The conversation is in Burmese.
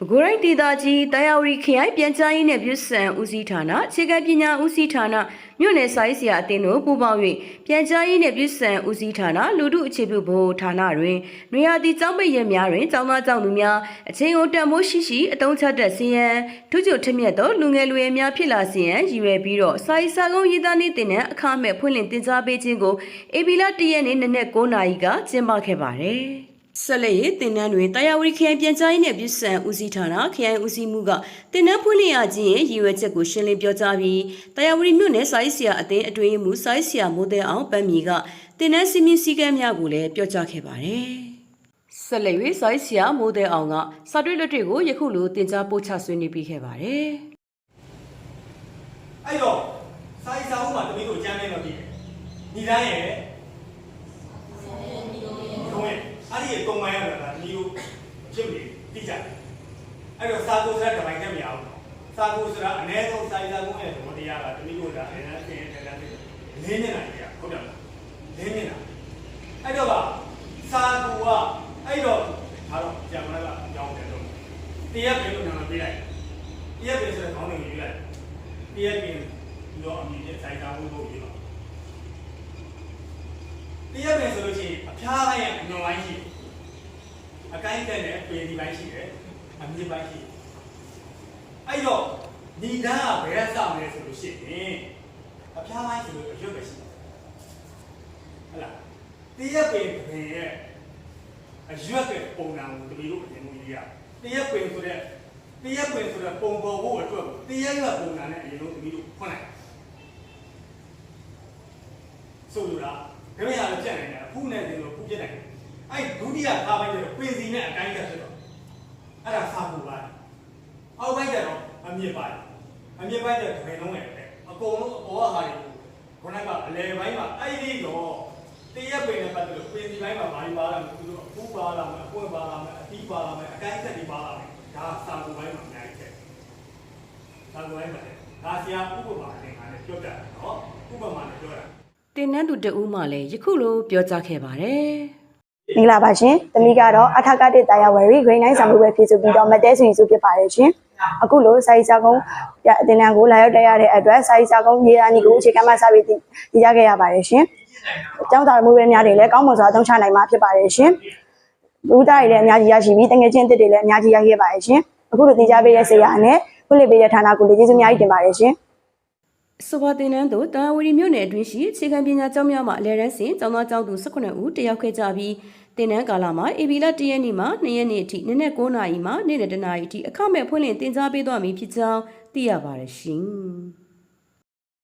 ပဲခူးတိုင်းဒေသကြီးတာယာဝတီခရိုင်ပြန်ကြားရေးနဲ့ပြည်စံဦးစီးဌာနခြေကပညာဦးစီးဌာနမြို့နယ်စာရေးဆရာအသင်းတို့ပူးပေါင်း၍ပြန်ကြားရေးနဲ့ပြည်စံဦးစီးဌာနလူထုအခြေပြုဘိုဌာနတွင်နွေရာသီကျောင်းပိတ်ရက်များတွင်ကျောင်းသားကျောင်းသူများအချိန်ကိုတန်မိုးရှိရှိအတုံးချတဲ့စီယံထုကျထမြက်သောလူငယ်လူရွယ်များဖြစ်လာစီယံရည်ရွယ်ပြီးတော့စာရေးစာကုန်းရေးသားနေတင်တဲ့အခမဲ့ဖွင့်လှစ်တင်ကြားပေးခြင်းကိုအေဘီလာတရက်နေ့နနက်9:00နာရီကကျင်းပခဲ့ပါတယ်။ ဆက်လက်ရေးတင်နန်းတွင်တာယာဝတီခရိုင်ပြန်ကြားရေးနဲ့ပြည်စံဦးစီးဌာနခရိုင်ဦးစီးမှုကတင်နန်းဖွင့်လှစ်ရခြင်းရဲ့ရည်ရွယ်ချက်ကိုရှင်းလင်းပြောကြားပြီးတာယာဝတီမြို့နယ်စာရေးဆရာအသင်းအတွင်းမှုစာရေးဆရာမိုးတဲ့အောင်ပန်းမီကတင်နန်းစီမင်းစည်းကမ်းများကိုလည်းပြောကြားခဲ့ပါတယ်။ဆက်လက်၍စာရေးဆရာမိုးတဲ့အောင်ကစာတွေ့လက်တွေကိုယခုလိုတင်ကြားပို့ချဆွေးနွေးပေးခဲ့ပါတယ်။အဲ့တော့စာရေးစာအုပ်မှာတမီးတို့အကြမ်းနဲ့တော့ပြည့်တယ်ညီတိုင်းရဲ့ထုံးရဲ့ အဲ့ဒီရဲ့တုံမှန်ရတာတမီးတို့ဖြစ်နေတိကျတယ်အဲ့တော့စာကိုဆိုတာတပိုင်းနဲ့မရဘူးစာကိုဆိုတာအနည်းဆုံးစာရေးစာအုပ်ရဲ့သဘောတရားကတမီးတို့ကအရင်အချင်းအချင်းတန်းတန်းလေးမျက်နှာကြီးကဟုတ်တယ်မလားလေးမျက်နှာအဲ့တော့ကစာကိုကအဲ့တော့ဒါတော့ဂျာမန်ကအကြောင်းတယ်တော့တရားပဲလို့နာမည်ပေးလိုက်တရားပဲဆိုတဲ့ခေါင်းစဉ်ကိုယူလိုက်တရားပြင်ပြီးတော့အမြင်နဲ့စိုက်တာဖို့ဖို့ပြီးတော့တရားပြင်ဆိုလို့ရှိရင်အဖျားပိုင်းရဲ့အညွန်ပိုင်းရှိတယ် အကိုင်းတက်တဲ့ပေဒီပိုင်းရှိတယ်အမြင်ပိုင်းရှိတယ်အဲ့တော့ညီဓာတ်ကဘယ်ကစမလဲဆိုလို့ရှိရင်အဖျားပိုင်းဆိုလို့အရွက်ပဲရှိတယ်ဟုတ်လားတရားပြင်ပင်ရဲ့အရွက်ကပုံစံကိုတပီလို့အရင်ကကြီးရတရားပြင်ဆိုတဲ့တရက်ပင်ဆိုတဲ့ပုံပေါ်ဖို့အတွက်ကိုတရက်ရပုံစံနဲ့အရင်ဆုံးသမီးတို့ဖွင့်လိုက်ဆိုလိုတာခမရလည်းပြတ်နိုင်တယ်အခုနဲ့တင်လို့ခုပြတ်နိုင်တယ် အဲ့ဒုတိယခါပိုင်းကျတော့ပင်စီနဲ့အတိုင်းကဖြစ်တော့အဲ့ဒါစာဖို့ပါတယ်အောက်ပိုင်းကျတော့အမြင့်ပိုင်းအမြင့်ပိုင်းကျတော့ဘယ်လုံးရဲ့အကုန်လုံးအပေါ်ကဟာတွေကိုခုနကအလဲပိုင်းမှာအဲ့ဒီတော့တရက်ပင်နဲ့ပတ်သက်လို့ပင်စီပိုင်းမှာဘာတွေပါလာမလဲသူတို့အဖူးပါလာမယ်အပွင့်ပါလာမယ်အတီးပါလာမယ်အတိုင်းဆက်တွေပါလာမယ်ဒါစာဖို့ပိုင်းမှာအများကြီးချက်သာကွယ်ပါတယ်။ဒါဆရာဥပမာနဲ့ငါလည်းပြောပြတယ်နော်။ဥပမာနဲ့ပြောတာတင်နန်းသူတဦးမှလည်းယခုလိုပြောကြားခဲ့ပါတယ်။ မင်္ဂလာပါရှင်။သမီးကတော့အထာကတစ်တာယာဝရီ grade 9ဆံမှုပဲဖြစ်ဆိုပြီးတော့မတဲစီစုဖြစ်ပါတယ်ရှင်။အခုလိုစာရေးစာကုန်းပြအတင်တန်းကိုလာရောက်တက်ရတဲ့အတွက်စာရေးစာကုန်းရေးသားနည်းကိုအခြေခံမှစပြီးတည်ကြခဲ့ရပါတယ်ရှင်။အကြောင်းစာမှုပဲများတွေလည်းကောင်းမွန်စွာအသုံးချနိုင်မှာဖြစ်ပါတယ်ရှင်။လူသားတွေလည်းအများကြီးရရှိပြီးတငယ်ချင်းတစ်တွေလည်းအများကြီးရခဲ့ပါတယ်ရှင်။အခုလိုတည်ကြပေးတဲ့ဆရာနဲ့ဖွင့်လှစ်ပေးတဲ့ဌာနကိုလည်းကျေးဇူးအများကြီးတင်ပါတယ်ရှင်။ စဘာတင်နန်းတို့တာဝရီမြို့နယ်အတွင်းရှိအခြေခံပညာကျောင်းများမှာအလဲတန်းစဉ်ကျောင်းသားကျောင်းသူ18ဦးတက်ရောက်ခဲ့ကြပြီးတင်နန်းကာလမှာအေဘီလာ1ရက်နေ့မှ2ရက်နေ့အထိနေ့နဲ့9နာရီမှနေ့နဲ့10နာရီအထိအခမဲ့ဖွင့်လှစ်တင် जा ပေးသွားမည်ဖြစ်ကြောင်းသိရပါတယ်ရှင်။